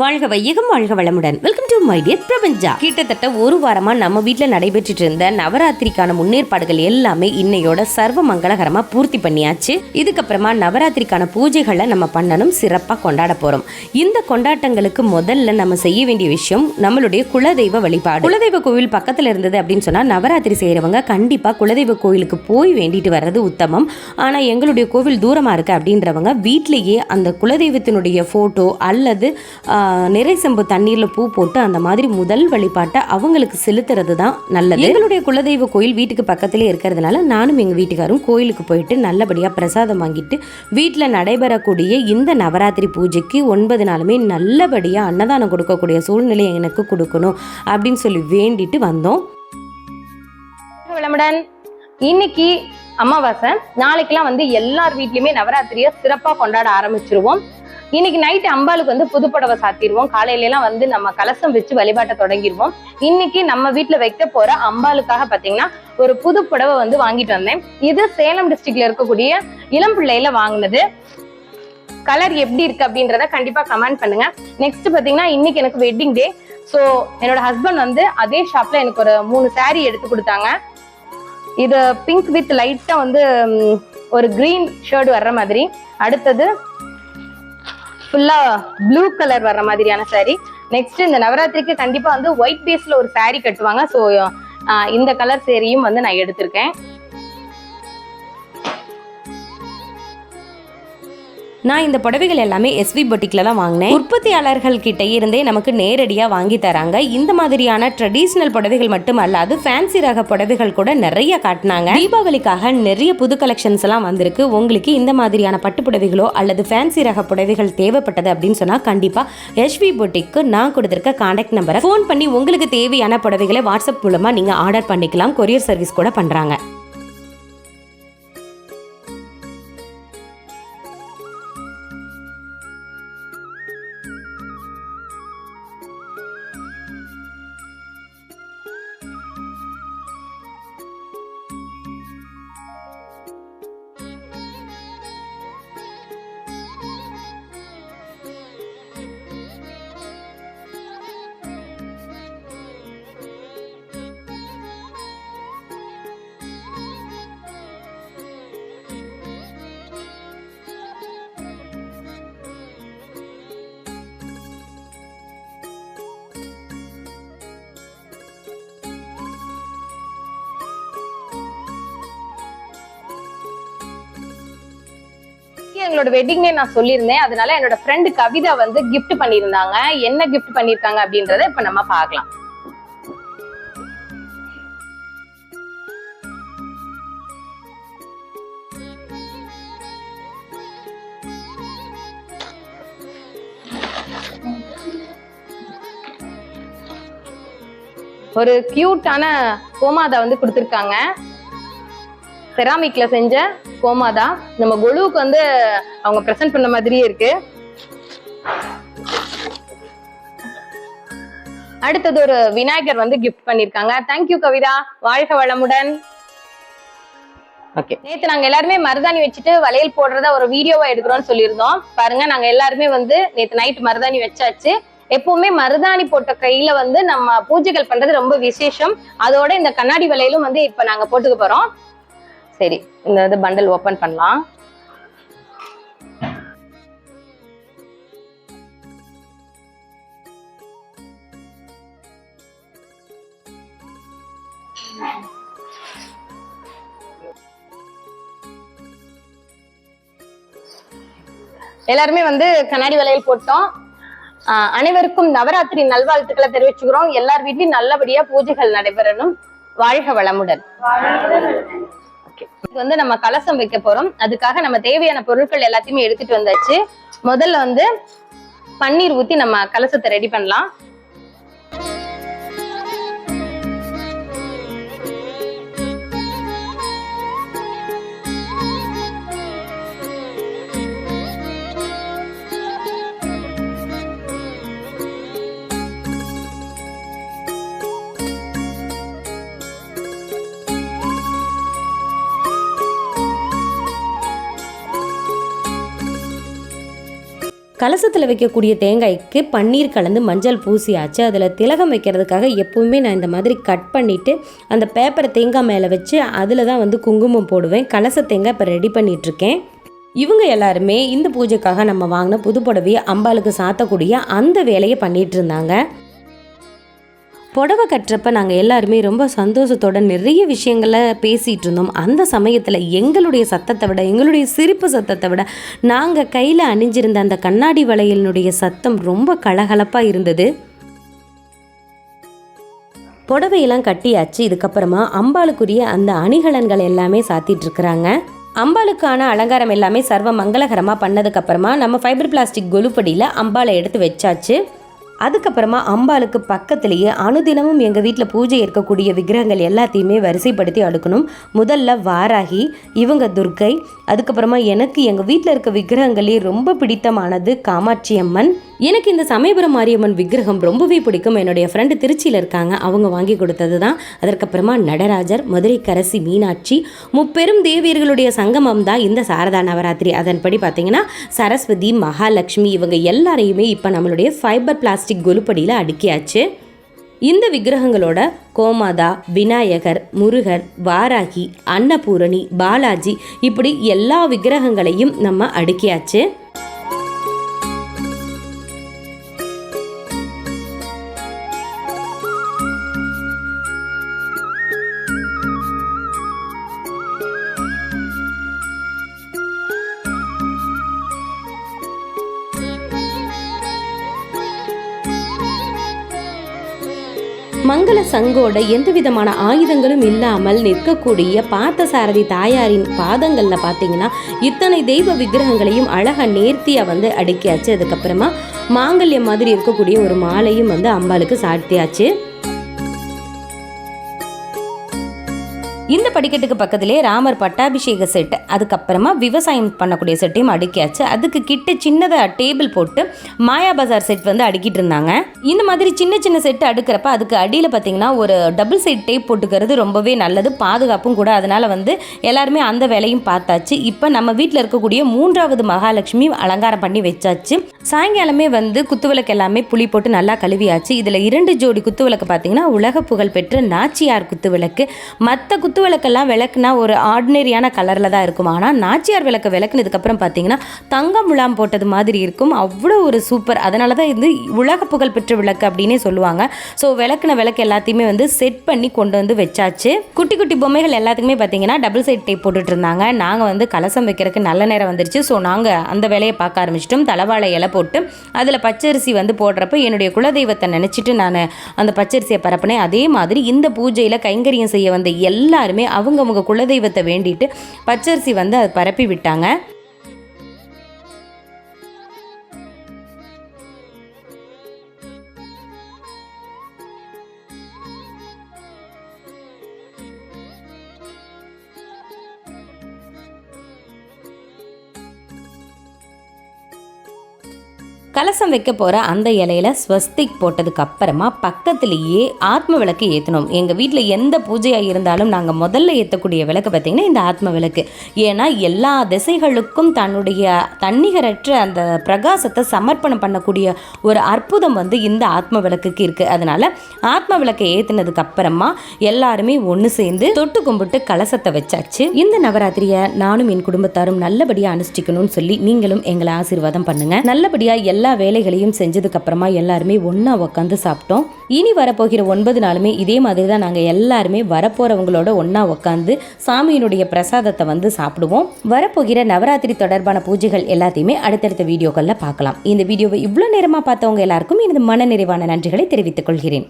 வாழ்க வையகம் வாழ்க வளமுடன். வெல்கம் டு மை டியர் பிரபஞ்சா கிட்டத்தட்ட ஒரு வாரமா நம்ம வீட்டில் நடைபெற்றுட்டு இருந்த நவராத்திரிக்கான முன்னேற்பாடுகள் எல்லாமே இன்னையோட சர்வ மங்களகரமா பூர்த்தி பண்ணியாச்சு. இதுக்கப்புறமா நவராத்திரிக்கான பூஜைகளை நம்ம பண்ணணும் சிறப்பாக கொண்டாட போறோம். இந்த கொண்டாட்டங்களுக்கு முதல்ல நம்ம செய்ய வேண்டிய விஷயம் நம்மளுடைய குலதெய்வ வழிபாடு. குலதெய்வ கோவில் பக்கத்துல இருந்தது அப்படின்னு சொன்னா நவராத்திரி செய்யறவங்க கண்டிப்பா குலதெய்வ கோயிலுக்கு போய் வேண்டிட்டு வர்றது உத்தமம். ஆனா எங்களுடைய கோவில் தூரமா இருக்கு அப்படின்றவங்க வீட்டிலேயே அந்த குலதெய்வத்தினுடைய போட்டோ அல்லது நிறை செம்பு தண்ணீரில் பூ போட்டு அந்த மாதிரி முதல் வழிபாட்டை அவங்களுக்கு செலுத்துறது தான் நல்லது. எங்களுடைய குலதெய்வ கோயில் வீட்டுக்கு பக்கத்திலே இருக்கிறதுனால நானும் எங்கள் வீட்டுக்காரும் கோயிலுக்கு போயிட்டு நல்லபடியாக பிரசாதம் வாங்கிட்டு வீட்டில் நடைபெறக்கூடிய இந்த நவராத்திரி பூஜைக்கு ஒன்பது நாளுமே நல்லபடியாக அன்னதானம் கொடுக்கக்கூடிய சூழ்நிலை எனக்கு கொடுக்கணும் அப்படின்னு சொல்லி வேண்டிட்டு வந்தோம். வளமுடன் இன்னைக்கு அமாவாசை. நாளைக்கெல்லாம் வந்து எல்லார் வீட்லயுமே நவராத்திரியை சிறப்பா கொண்டாட ஆரம்பிச்சிருவோம். இன்னைக்கு நைட் அம்பாளுக்கு வந்து புதுப்படவை சாத்திடுவோம். காலையில எல்லாம் வந்து நம்ம கலசம் வச்சு வழிபாட்டை தொடங்கிடுவோம். இன்னைக்கு நம்ம வீட்டில் வைக்க போற அம்பாளுக்காக பாத்தீங்கன்னா ஒரு புது புடவை வந்து வாங்கிட்டு வந்தேன். இது சேலம் டிஸ்ட்ரிக்ட்ல இருக்கக்கூடிய இளம் பிள்ளையில வாங்கினது. கலர் எப்படி இருக்கு அப்படின்றத கண்டிப்பா கமெண்ட் பண்ணுங்க. நெக்ஸ்ட் பாத்தீங்கன்னா இன்னைக்கு எனக்கு வெட்டிங் டே ஸோ என்னோட ஹஸ்பண்ட் வந்து அதே ஷாப்ல எனக்கு ஒரு மூணு saree எடுத்து கொடுத்தாங்க. இது பிங்க் வித் லைட்டா வந்து ஒரு கிரீன் ஷர்ட் வர்ற மாதிரி. அடுத்தது ஃபுல்லா ப்ளூ கலர் வர்ற மாதிரியான saree. நெக்ஸ்ட் இந்த நவராத்திரிக்கு கண்டிப்பா வந்து ஒயிட் பேஸ்ல ஒரு saree கட்டுவாங்க. ஸோ இந்த கலர் சேரீயும் வந்து நான் எடுத்திருக்கேன். நான் இந்த புடவைகள் எல்லாமே எஸ்வி பொட்டிக்கில் தான் வாங்கினேன். உற்பத்தியாளர்கள் கிட்ட இருந்தே நமக்கு நேரடியாக வாங்கி தராங்க. இந்த மாதிரியான ட்ரெடிஷ்னல் புடவைகள் மட்டும் அல்லாது ஃபேன்சி ரக புடவைகள் கூட நிறைய காட்டினாங்க. தீபாவளிக்காக நிறைய புது கலெக்ஷன்ஸ் எல்லாம் வந்திருக்கு. உங்களுக்கு இந்த மாதிரியான பட்டு புடவைகளோ அல்லது ஃபேன்சி ரக புடவைகள் தேவைப்பட்டது அப்படின்னு சொன்னால் கண்டிப்பாக எஸ்வி பொட்டிக்கு நான் கொடுத்துருக்க கான்டாக்ட் நம்பரை ஃபோன் பண்ணி உங்களுக்கு தேவையான புடவைகளை வாட்ஸ்அப் மூலமாக நீங்கள் ஆர்டர் பண்ணிக்கலாம். கொரியர் சர்வீஸ் கூட பண்ணுறாங்க எங்களோட வெட்டிங் டே நான் சொல்லியிருந்தேன். அதனால என்னோட ஃப்ரெண்டு கவிதா வந்து கிஃப்ட் பண்ணியிருந்தாங்க. என்ன கிஃப்ட் பண்ணியிருக்காங்க அப்படின்றத இப்ப நம்ம பார்க்கலாம். ஒரு கியூட்டான கோமாதா வந்து கொடுத்துருக்காங்க. செராமிக்ல செஞ்ச கோமாதா நம்ம கொலுவுக்கு வந்து அவங்க பிரசன்ட் பண்ண மாதிரியே இருக்கு. அடுத்தது ஒரு விநாயகர் வந்து gift பண்ணிருக்காங்க. Thank you Kavitha. வாழ்க வளமுடன். ஓகே நேத்து நாங்க எல்லாருமே மருதாணி வச்சுட்டு வளையல் போடுறத ஒரு வீடியோவா எடுக்கிறோம்னு சொல்லியிருந்தோம். பாருங்க நாங்க எல்லாருமே வந்து நேத்து நைட் மருதாணி வச்சாச்சு. எப்பவுமே மருதாணி போட்ட கையில வந்து நம்ம பூஜைகள் பண்றது ரொம்ப விசேஷம். அதோட இந்த கண்ணாடி வளையலும் வந்து இப்ப நாங்க போட்டுக்க போறோம். சரி இந்த இது பண்டல் ஓபன் பண்ணலாம். எல்லாருமே வந்து கண்ணாடி வளையல் போட்டோம். அனைவருக்கும் நவராத்திரி நல்வாழ்த்துக்களை தெரிவிச்சுக்கிறோம். எல்லார் வீட்லயும் நல்லபடியா பூஜைகள் நடைபெறணும். வாழ்க வளமுடன். இது வந்து நம்ம கலசம் வைக்க போறோம். அதுக்காக நம்ம தேவையான பொருட்கள் எல்லாத்தையுமே எடுத்துட்டு வந்தாச்சு. முதல்ல வந்து பன்னீர் ஊத்தி நம்ம கலசத்தை ரெடி பண்ணலாம். கலசத்தில் வைக்கக்கூடிய தேங்காய்க்கு பன்னீர் கலந்து மஞ்சள் பூசியாச்சு. அதில் திலகம் வைக்கிறதுக்காக எப்போவுமே நான் இந்த மாதிரி கட் பண்ணிவிட்டு அந்த பேப்பரை தேங்காய் மேலே வச்சு அதில் தான் வந்து குங்குமம் போடுவேன். கலச தேங்காய் இப்போ ரெடி பண்ணிகிட்ருக்கேன் இவங்க எல்லாருமே இந்த பூஜைக்காக நம்ம வாங்கின புது புடவையை அம்பாளுக்கு சாத்தக்கூடிய அந்த வேலையை பண்ணிகிட்டு இருந்தாங்க புடவை கட்டுறப்ப நாங்கள் எல்லாருமே ரொம்ப சந்தோஷத்தோட நிறைய விஷயங்களை பேசிகிட்டு இருந்தோம். அந்த சமயத்தில் எங்களுடைய சத்தத்தை விட எங்களுடைய சிரிப்பு சத்தத்தை விட நாங்கள் கையில் அணிஞ்சிருந்த அந்த கண்ணாடி வளையலினுடைய சத்தம் ரொம்ப கலகலப்பாக இருந்தது. புடவையெல்லாம் கட்டியாச்சு. இதுக்கப்புறமா அம்பாளுக்குரிய அந்த அணிகலன்கள் எல்லாமே சாத்திட்டுருக்குறாங்க அம்பாளுக்கான அலங்காரம் எல்லாமே சர்வ மங்களகரமாக பண்ணதுக்கப்புறமா நம்ம ஃபைபர் பிளாஸ்டிக் கொலுப்படியில் அம்பாளை எடுத்து வச்சாச்சு. அதுக்கப்புறமா அம்பாளுக்கு பக்கத்துலேயே அனுதினமும் எங்கள் வீட்டில் பூஜை இருக்கக்கூடிய விக்கிரகங்கள் எல்லாத்தையுமே வரிசைப்படுத்தி அடுக்கணும். முதல்ல வாராகி இவங்க துர்க்கை அதுக்கப்புறமா எனக்கு எங்கள் வீட்டில் இருக்க விக்கிரகங்களே ரொம்ப பிடித்தமானது காமாட்சி அம்மன். எனக்கு இந்த சமயபுரம் மாரியம்மன் விக்கிரகம் ரொம்பவே பிடிக்கும். என்னுடைய ஃப்ரெண்டு திருச்சியில் இருக்காங்க. அவங்க வாங்கி கொடுத்தது தான் அதற்கப்புறமா நடராஜர் மதுரை கரசி மீனாட்சி முப்பெரும் தேவியர்களுடைய சங்கமம் தான் இந்த சாரதா நவராத்திரி. அதன்படி பார்த்தீங்கன்னா சரஸ்வதி மகாலட்சுமி இவங்க எல்லாரையுமே இப்போ நம்மளுடைய ஃபைபர் பிளாஸ்டிக் கொலுப்படியில் அடுக்கியாச்சு. இந்த விக்கிரகங்களோட கோமாதா விநாயகர் முருகர் வாராகி அன்னபூரணி பாலாஜி இப்படி எல்லா விக்கிரகங்களையும் நம்ம அடுக்கியாச்சு. மங்கள சங்கோட எந்த விதமான ஆயுதங்களும் இல்லாமல் நிற்கக்கூடிய பார்த்தசாரதி தாயாரின் பாதங்களில் பார்த்தீங்கன்னா இத்தனை தெய்வ விக்கிரகங்களையும் அழகாக நேர்த்தியாக வந்து அடுக்கியாச்சு. அதுக்கப்புறமா மாங்கல்யம் மாதிரி இருக்கக்கூடிய ஒரு மாலையும் வந்து அம்பாளுக்கு சாட்டியாச்சு இந்த படிக்கட்டுக்கு பக்கத்திலே ராமர் பட்டாபிஷேக செட் அதுக்கப்புறமா விவசாயம் பண்ணக்கூடிய செட்டையும் அடுக்கியாச்சு. அதுக்கு கிட்ட சின்னதாக டேபிள் போட்டு மாயா பஜார் செட் வந்து அடுக்கிட்டு இருந்தாங்க. இந்த மாதிரி சின்ன சின்ன செட் அடுக்கிறப்ப அதுக்கு அடியில் பார்த்தீங்கன்னா ஒரு டபுள் சைட் டேப் போட்டுக்கிறது ரொம்பவே நல்லது. பாதுகாப்பும் கூட அதனால் வந்து எல்லாருமே அந்த வேலையும் பார்த்தாச்சு. இப்போ நம்ம வீட்டில் இருக்கக்கூடிய மூன்றாவது மகாலட்சுமி அலங்காரம் பண்ணி வச்சாச்சு. சாயங்காலமே வந்து குத்துவிளக்கு எல்லாமே புளி போட்டு நல்லா கழுவியாச்சு. இதில் இரண்டு ஜோடி குத்துவிளக்கு பார்த்தீங்கன்னா உலக புகழ் பெற்ற நாச்சியார் குத்துவிளக்கு. மற்ற குத்துவிளக்கெல்லாம் விளக்குனா ஒரு ஆர்டினரியான கலரில் தான் இருக்கும். ஆனால் நாச்சியார் விளக்கு விளக்குனதுக்கப்புறம் பார்த்தீங்கன்னா தங்கம் முலாம் போட்டது மாதிரி இருக்கும். அவ்வளோ ஒரு சூப்பர் அதனால தான் இது உலக புகழ் பெற்ற விளக்கு அப்படின்னே சொல்லுவாங்க. ஸோ விளக்குன விளக்கு எல்லாத்தையுமே வந்து செட் பண்ணி கொண்டு வந்து வச்சாச்சு. குட்டி குட்டி பொம்மைகள் எல்லாத்துக்குமே பார்த்தீங்கன்னா டபுள் சைட் டேப் போட்டுட்டு இருந்தாங்க. நாங்கள் வந்து கலசம் வைக்கிறதுக்கு நல்ல நேரம் வந்துருச்சு. ஸோ நாங்கள் அந்த வேலையை பார்க்க ஆரம்பிச்சிட்டோம். தலைவாழை இலை போட்டு அதில் பச்சரிசி வந்து போடுறப்ப என்னுடைய குலதெய்வத்தை நினச்சிட்டு நான் அந்த பச்சரிசியை பரப்பினேன். அதே மாதிரி இந்த பூஜையில் கைங்கரியம் செய்ய வந்த எல்லா எல்லாருமே அவங்கவுங்க குலதெய்வத்தை வேண்டிட்டு பச்சரிசி வந்து அதை பரப்பி விட்டாங்க கலசம் வைக்க போகிற அந்த இலையில ஸ்வஸ்திக் போட்டதுக்கு அப்புறமா பக்கத்துலேயே ஆத்ம விளக்கு ஏற்றணும் எங்கள் வீட்டில் எந்த பூஜையாக இருந்தாலும் நாங்கள் முதல்ல ஏற்றக்கூடிய விளக்கு பார்த்திங்கன்னா இந்த ஆத்ம விளக்கு. ஏன்னா எல்லா திசைகளுக்கும் தன்னுடைய தன்னிகரற்ற அந்த பிரகாசத்தை சமர்ப்பணம் பண்ணக்கூடிய ஒரு அற்புதம் வந்து இந்த ஆத்ம விளக்குக்கு இருக்குது அதனால் ஆத்ம விளக்கை ஏற்றினதுக்கு அப்புறமா எல்லாருமே ஒன்று சேர்ந்து தொட்டு கும்பிட்டு கலசத்தை வச்சாச்சு. இந்த நவராத்திரியை நானும் என் குடும்பத்தாரும் நல்லபடியாக அனுஷ்டிக்கணும்னு சொல்லி நீங்களும் எங்களை ஆசீர்வாதம் பண்ணுங்கள் நல்லபடியாக எல்லா எல்லா வேலைகளையும் செஞ்சதுக்கு அப்புறமா எல்லாருமே ஒன்றா உட்காந்து சாப்பிட்டோம். இனி வரப்போகிற ஒன்பது நாளுமே இதே மாதிரி தான் நாங்கள் எல்லாருமே வரப்போகிறவங்களோட ஒன்றா உட்காந்து சாமியினுடைய பிரசாதத்தை வந்து சாப்பிடுவோம். வரப்போகிற நவராத்திரி தொடர்பான பூஜைகள் எல்லாத்தையுமே அடுத்தடுத்த வீடியோக்களில் பார்க்கலாம். இந்த வீடியோவை இவ்வளோ நேரமாக பார்த்தவங்க எல்லாருக்கும் எனது மன நிறைவான நன்றிகளை தெரிவித்துக் கொள்கிறேன்.